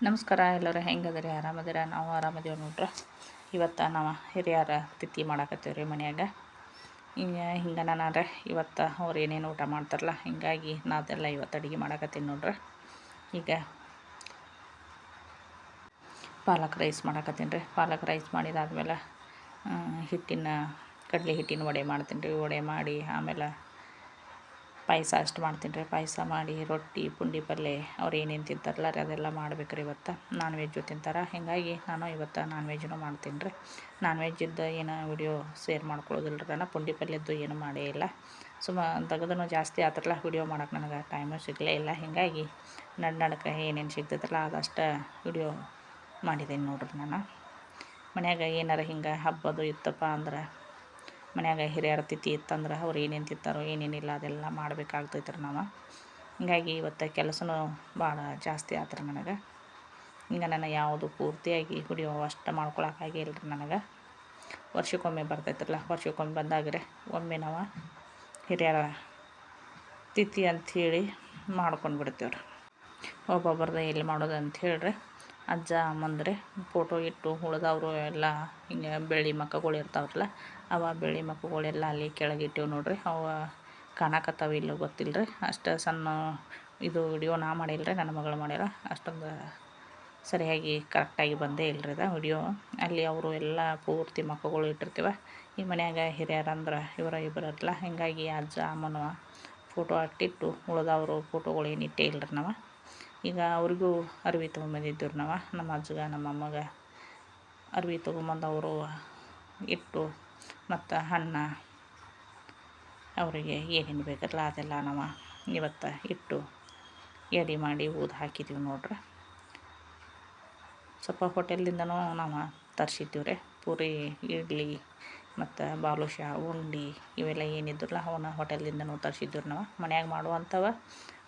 ನಮಸ್ಕಾರ ಎಲ್ಲರೂ ಹೆಂಗದ್ರಿ ಆರಾಮದಿರ ನಾವು ಆರಾಮದೇವ್ ನೋಡ್ರಿ. ಇವತ್ತು ನಾವು ಹಿರಿಯರ ತಿಥಿ ಮಾಡಾಕತ್ತೀವಿ ರೀ ಮನ್ಯಾಗ. ಹಿಂಗೆ ಹಿಂಗೆ ನಾನು ಇವತ್ತು ಅವ್ರು ಏನೇನು ಊಟ ಮಾಡ್ತಾರಲ್ಲ, ಹಿಂಗಾಗಿ ನಾದೆಲ್ಲ ಇವತ್ತು ಅಡುಗೆ ಮಾಡಾಕತ್ತೀನಿ ನೋಡ್ರಿ. ಈಗ ಪಾಲಕ್ ರೈಸ್ ಮಾಡಾಕತ್ತೀನಿ ರೀ. ಪಾಲಕ್ ರೈಸ್ ಮಾಡಿದಾದ್ಮೇಲೆ ಹಿಟ್ಟಿನ, ಕಡಲೆ ಹಿಟ್ಟಿನ ವಡೆ ಮಾಡ್ತೀನಿ ರೀ. ವಡೆ ಮಾಡಿ ಆಮೇಲೆ ಪಾಯಸ ಅಷ್ಟು ಮಾಡ್ತೀನಿ ರೀ. ಪಾಯಸ ಮಾಡಿ, ರೊಟ್ಟಿ, ಪುಂಡಿ ಪಲ್ಯ ಅವ್ರು ಏನೇನು ತಿಂತಾರಲ್ಲ ರೀ, ಅದೆಲ್ಲ ಮಾಡ್ಬೇಕು ರೀ ಇವತ್ತು. ನಾನ್ ವೆಜ್ಜು ತಿಂತಾರೆ. ಹೀಗಾಗಿ ನಾನು ಇವತ್ತು ನಾನ್ ವೆಜ್ನು ಮಾಡ್ತೀನಿ ರೀ. ನಾನ್ ವೆಜ್ಜಿದ್ದು ಏನು ವಿಡಿಯೋ ಶೇರ್ ಮಾಡ್ಕೊಳ್ಳೋದಿಲ್ಲ ರೀ ನಾನು ಪುಂಡಿ ಪಲ್ಯದ್ದು ಏನು ಮಾಡೇ ಇಲ್ಲ. ಸುಮ್ಮ ತೆಗೆದೂ ಜಾಸ್ತಿ ಆತ್ರಲ್ಲ ವಿಡಿಯೋ ಮಾಡೋಕೆ ನನಗೆ ಟೈಮು ಸಿಗಲೇ ಇಲ್ಲ. ಹೀಗಾಗಿ ನಡ್ ನಡಕ್ಕೆ ಏನೇನು ಸಿಗ್ತೈತಲ್ಲ, ಅದಷ್ಟು ವಿಡಿಯೋ ಮಾಡಿದ್ದೀನಿ ನೋಡ್ರಿ ನಾನು. ಮನ್ಯಾಗ ಏನಾರ ಹಿಂಗೆ ಹಬ್ಬದು ಇತ್ತಪ್ಪ ಅಂದ್ರೆ ಮನ್ಯಾಗ ಹಿರಿಯರ ತಿಥಿ ಇತ್ತಂದ್ರೆ ಅವ್ರು ಏನೇನು ತಿಂತಾರೋ ಏನೇನಿಲ್ಲ ಅದೆಲ್ಲ ಮಾಡ್ಬೇಕಾಗ್ತೈತೆ ರೀ ನಾವು. ಹಿಂಗಾಗಿ ಇವತ್ತು ಕೆಲಸನೂ ಭಾಳ ಜಾಸ್ತಿ ಆತ್ರಿ ನನಗೆ. ಹಿಂಗೆ ನಾನು ಯಾವುದು ಪೂರ್ತಿಯಾಗಿ ಕುಡಿಯೋ ಅಷ್ಟು ಮಾಡ್ಕೊಳಕ್ಕಾಗೇ ರೀ ನನಗೆ. ವರ್ಷಕ್ಕೊಮ್ಮೆ ಬರ್ತೈತ್ರಲ್ಲ ವರ್ಷಕ್ಕೊಮ್ಮೆ ಬಂದಾಗ್ರೆ ಒಮ್ಮೆ ನಾವು ಹಿರಿಯರ ತಿಥಿ ಅಂಥೇಳಿ ಮಾಡ್ಕೊಂಡು ಬಿಡ್ತೇವೆ ರೀ ಎಲ್ಲಿ ಮಾಡೋದು ಅಂತ ಹೇಳ್ರಿ. ಅಜ್ಜ, ಅಮ್ಮಂದ್ರೆ ಫೋಟೋ ಇಟ್ಟು ಉಳಿದವರು ಎಲ್ಲ ಹಿಂಗೆ ಬೆಳ್ಳಿ ಮಕ್ಕಗಳು ಇರ್ತಾವ್ರಲ್ಲ, ಅವ ಬೆಳ್ಳಿ ಮಕ್ಕಗಳೆಲ್ಲ ಅಲ್ಲಿ ಕೆಳಗೆ ಇಟ್ಟೇವು ನೋಡ್ರಿ. ಅವ ಕಾಣಕತ್ತಾವ ಇಲ್ಲೋ ಗೊತ್ತಿಲ್ಲ ರೀ ಅಷ್ಟು ಸಣ್ಣ ಇದು ವಿಡಿಯೋ ನಾ ಮಾಡಿಲ್ಲ ರೀ ನನ್ನ ಮಗಳು ಮಾಡ್ಯಾರ. ಅಷ್ಟೊಂದು ಸರಿಯಾಗಿ ಕರೆಕ್ಟಾಗಿ ಬಂದೇ ಇಲ್ಲ ರೀ ಅದು ವಿಡಿಯೋ ಅಲ್ಲಿ ಅವರು ಎಲ್ಲ ಪೂರ್ತಿ ಮಕ್ಕಗಳು ಇಟ್ಟಿರ್ತೀವ. ಈ ಮನ್ಯಾಗ ಹಿರಿಯರಂದ್ರೆ ಇವರ ಇಬ್ಬರಲ್ಲ ಹೀಗಾಗಿ ಅಜ್ಜ, ಅಮ್ಮನವ ಫೋಟೋ ಅಟ್ಟಿಟ್ಟು ಉಳಿದವರು ಫೋಟೋಗಳು ಏನು ಇಟ್ಟೇ ಇಲ್ಲ ರೀ ನಾವು. ಈಗ ಅವ್ರಿಗೂ ಅರ್ವಿ ತೊಗೊಂಬಂದಿದ್ದೀವಿ ನಾವು, ನಮ್ಮ ಅಜ್ಜಗ, ನಮ್ಮ ಅಮ್ಮಗ. ಅರ್ವಿ ತೊಗೊಂಬಂದು ಅವರು ಇಟ್ಟು ಮತ್ತು ಅನ್ನ ಅವರಿಗೆ ಏನೇನು ಬೇಕಲ್ಲ ಅದೆಲ್ಲ ನಾವು ಇವತ್ತು ಇಟ್ಟು ಎಡಿ ಮಾಡಿ ಊದು ಹಾಕಿದ್ದೀವಿ ನೋಡ್ರಿ. ಸ್ವಲ್ಪ ಹೋಟೆಲ್ದಿಂದನೂ ನಾವು ತರಿಸಿದ್ದೀವಿ ರೀ. ಪೂರಿ, ಇಡ್ಲಿ ಮತ್ತು ಬಾಲುಷಾ ಉಂಡೆ ಇವೆಲ್ಲ ಏನಿದ್ರಲ್ಲ ಅವನ್ನ ಹೋಟೆಲ್ದಿಂದನೂ ತರಿಸಿದ್ದೀವಿ ನಾವು. ಮನ್ಯಾಗ ಮಾಡುವಂಥವ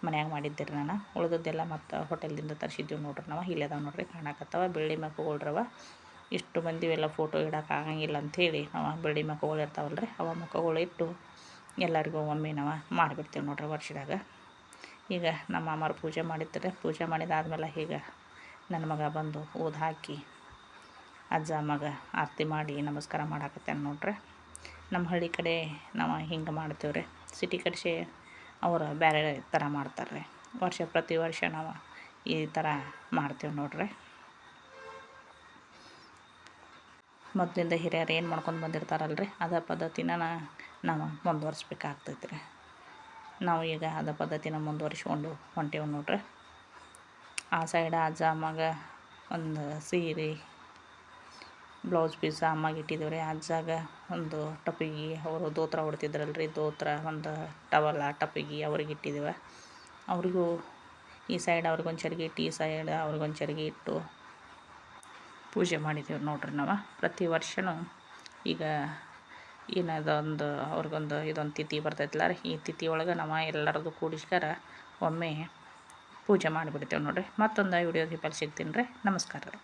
ಮನ್ಯಾಗ ಮಾಡಿದ್ದೆ ನಾನು. ಉಳಿದದ್ದೆಲ್ಲ ಮತ್ತು ಹೋಟೆಲ್ದಿಂದ ತರಿಸಿದ್ದೀವಿ ನೋಡ್ರಿ ನಾವು. ಇಲ್ಲೇ ಅದಾವೆ ನೋಡ್ರಿ, ಕಾಣಕತ್ತವ. ಬೆಳ್ಳಿ ಮಕ್ಕಗಳ್ರವ. ಇಷ್ಟು ಮಂದಿ ಎಲ್ಲ ಫೋಟೋ ಇಡೋಕೆ ಆಗಂಗಿಲ್ಲ ಅಂಥೇಳಿ ನಾವು ಬೆಳ್ಳಿ ಮಕ್ಕಗಳು ಇರ್ತಾವಲ್ಲ ರೀ ಅವ ಮಕ್ಕಳು ಇಟ್ಟು ಎಲ್ಲರಿಗೂ ಒಮ್ಮೆ ನಾವು ಮಾಡಿಬಿಡ್ತೀವಿ ನೋಡ್ರಿ ವರ್ಷದಾಗ. ಈಗ ನಮ್ಮ ಅಮ್ಮರು ಪೂಜೆ ಮಾಡಿದ್ದಾರೆ ಪೂಜೆ ಮಾಡಿದಾದ್ಮೇಲೆ ಈಗ ನನ್ನ ಮಗ ಬಂದು ಊದು ಹಾಕಿ, ಅಜ್ಜ, ಮಗ ಆರತಿ ಮಾಡಿ ನಮಸ್ಕಾರ ಮಾಡಾಕತ್ತೇನೆ ನೋಡ್ರಿ. ನಮ್ಮ ಹಳ್ಳಿ ಕಡೆ ನಾವು ಹಿಂಗೆ ಮಾಡ್ತೇವೆ ರೀ ಸಿಟಿ ಕಡೆ ಅವರು ಬೇರೆ ಥರ ಮಾಡ್ತಾರೆ ರೀ ವರ್ಷ ಪ್ರತಿ ವರ್ಷ ನಾವು ಈ ಥರ ಮಾಡ್ತೀವಿ ನೋಡ್ರಿ. ಮೊದಲಿಂದ ಹಿರಿಯರು ಏನು ಮಾಡ್ಕೊಂಡು ಬಂದಿರ್ತಾರಲ್ಲ ರೀ ಅದೇ ಪದ್ಧತಿನ ನಾವು ಮುಂದುವರ್ಸ್ಬೇಕಾಗ್ತೈತೆ ರೀ ನಾವು ಈಗ ಅದ ಪದ್ಧತಿನ ಮುಂದುವರಿಸ್ಕೊಂಡು ಹೊಂಟೇವು ನೋಡ್ರಿ. ಆ ಸೈಡ್ ಅಜ್ಜ, ಮಗ, ಒಂದು ಸೀರೆ ಬ್ಲೌಸ್ ಪೀಸ್ ಅಮ್ಮಗೆ ಇಟ್ಟಿದ್ದೀವಿ ರೀ ಅಜ್ಜಾಗ ಒಂದು ಟಪಿಗೆ ಅವರು ದೋತ್ರ ಹೊಡ್ತಿದ್ರಲ್ಲ ರೀ ದೋತ್ರ ಒಂದು ಟವಲ ಟಪಿಗೆ ಅವ್ರಿಗೆ ಇಟ್ಟಿದ್ದೇವೆ. ಅವ್ರಿಗೂ ಈ ಸೈಡ್ ಅವ್ರಿಗೊಂದು ಚರಿಗೆ ಇಟ್ಟು, ಈ ಸೈಡ್ ಅವ್ರಿಗೊಂದು ಚರಿಗೆ ಇಟ್ಟು ಪೂಜೆ ಮಾಡಿದ್ದೀವಿ ನೋಡ್ರಿ ನಾವು. ಪ್ರತಿ ವರ್ಷವೂ ಈಗ ಏನದೊಂದು ಅವ್ರಿಗೊಂದು ಇದೊಂದು ತಿಥಿ ಬರ್ತೈತಲ್ಲ ರೀ. ಈ ತಿಥಿ ಒಳಗೆ ನಾವು ಎಲ್ಲರದು ಕೂಡಿಸ್ಕರ ಒಮ್ಮೆ ಪೂಜೆ ಮಾಡಿಬಿಡ್ತೇವೆ ನೋಡಿರಿ. ಮತ್ತೊಂದು ವಿಡಿಯೋ ದೀಪಲ್ಲಿ ಸಿಗ್ತೀನಿ ರೀ. ನಮಸ್ಕಾರ. ರೀ